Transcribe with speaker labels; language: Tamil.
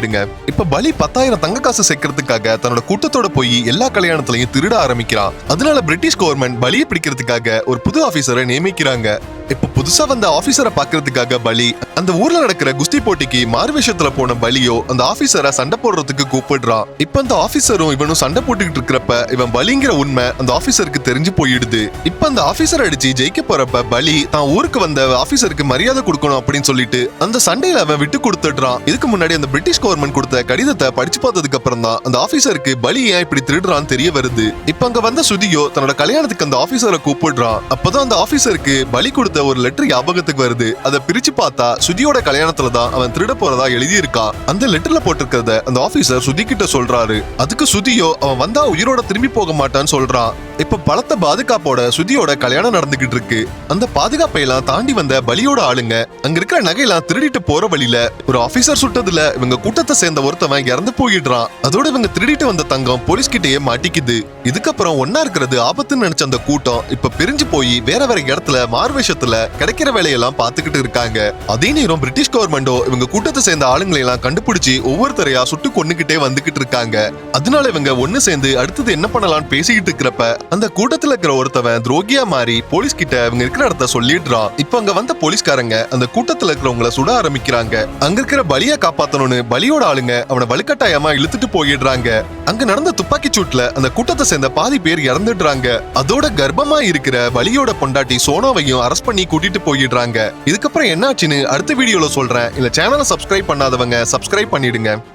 Speaker 1: இடுங்க இப்ப பலி பத்தாயிரம் தங்க காசு சேர்க்கறதுக்காக தன்னோட கூட்டத்தோட போய் எல்லா கல்யாணத்திலையும் திருட ஆரம்பிக்கிறான். அதனால பிரிட்டிஷ் கவர்மெண்ட் பலியை பிடிக்கிறதுக்காக ஒரு புது ஆபீசரை நியமிக்கிறாங்க. இப்ப புதுசா வந்த ஆபீசரை பாக்குறதுக்காக பலி அந்த ஊர்ல நடக்கிற குஸ்தி போட்டிக்கு மாறுவேஷத்துல போன பலியோ அந்த ஆபீசரை சண்டை போடுறதுக்கு கூப்பிடுறான். இப்ப அந்த ஆபீசரும் இவனும் சண்டை போட்டுக்கிட்டு இருக்கிறப்ப இவன் பலிங்கிற உண்மை அந்த ஆபீசருக்கு தெரிஞ்சு போயிடுது. இப்ப அந்த ஆபீசர் அடிச்சு ஜெயிக்க போறப்ப பலி தான் ஊருக்கு வந்த ஆபீசருக்கு மரியாதை கொடுக்கணும் அப்படின்னு சொல்லிட்டு அந்த சண்டையில அவன் விட்டு கொடுத்துடுறான். இதுக்கு முன்னாடி அந்த பிரிட்டிஷ் கவர்மெண்ட் கொடுத்த கடிதத்தை படிச்சு பார்த்ததுக்கு அப்புறம் தான் அந்த ஆபீசருக்கு பலி ஏன் இப்படி திருடுறான்னு தெரிய வருது. இப்ப அங்க வந்த சுதியோ தன்னோட கல்யாணத்துக்கு அந்த ஆபீசரை கூப்பிடுறான். அப்பதான் அந்த ஆபீசருக்கு பலி கொடுத்த ஒரு லெட்டர் ஞாபகத்துக்கு வருது. அதை பிரிச்சு பார்த்தா சுதியோட கல்யாணத்துல தான் அவன் திருட போறதா எழுதி இருக்கான் அந்த லெட்டர்ல போட்டிருக்கிறத அந்த ஆபீசர் சுதி கிட்ட சொல்றாரு. அதுக்கு சுதியோ அவன் வந்தா உயிரோட திரும்பி போக மாட்டான்னு சொல்றான். இப்ப பலத்த பாதுகாப்போட சுதியோட கல்யாணம் நடந்துகிட்டு இருக்கு. அந்த பாதுகாப்பை எல்லாம் தாண்டி வந்த பலியோட ஆளுங்க அங்க இருக்கிற நகையெல்லாம் திருடிட்டு போற வழியில ஒரு ஆபீசர் சுட்டதுல இவங்க கூட்டத்தை சேர்ந்த ஒருத்தவன் இறந்து போயிடுறான். அதோட இவங்க திருடிட்டு வந்த தங்கம் போலீஸ் கிட்டேயே மாட்டிக்குது. இதுக்கப்புறம் ஒன்னா இருக்கிறது ஆபத்துன்னு நினைச்ச அந்த கூட்டம் இப்ப பிரிஞ்சு போய் வேற வேற இடத்துல மார்வேஷத்துல கிடைக்கிற வேலையெல்லாம் பாத்துக்கிட்டு இருக்காங்க. அதே நேரம் பிரிட்டிஷ் கவர்மெண்டோ இவங்க கூட்டத்தை சேர்ந்த ஆளுங்களை எல்லாம் கண்டுபிடிச்சு ஒவ்வொருத்தரையா சுட்டு கொண்டுகிட்டே வந்துகிட்டு இருக்காங்க. அதனால இவங்க ஒன்னு சேர்ந்து அடுத்தது என்ன பண்ணலாம்னு பேசிக்கிட்டு இருக்கிறப்ப அந்த கூட்டத்துல இருக்கிற ஒருத்தவன் துரோகியா மாறி போலீஸ் கிட்ட இவங்க இருக்கிற இடத்த சொல்லிடுறான். இப்ப அங்க வந்த போலீஸ்காரங்க அந்த கூட்டத்துல இருக்கிறவங்கள சுட ஆரம்பிக்கிறாங்க. அங்க இருக்கிற பலியா காப்பாத்தணும்னு பலியோட ஆளுங்க அவனை வலுக்கட்டாயமா இழுத்துட்டு போயிடுறாங்க. அங்க நடந்த துப்பாக்கி சூட்ல அந்த கூட்டத்தை சேர்ந்த பாதி பேர் இறந்துடுறாங்க. அதோட கர்ப்பமா இருக்கிற பலியோட பொண்டாட்டி சோனாவையும் அரெஸ்ட் பண்ணி கூட்டிட்டு போயிடுறாங்க. இதுக்கப்புறம் என்னாச்சுன்னு அடுத்த வீடியோல சொல்றேன். இல்ல சேனலை சப்ஸ்கிரைப் பண்ணாதவங்க சப்ஸ்கிரைப் பண்ணிடுங்க.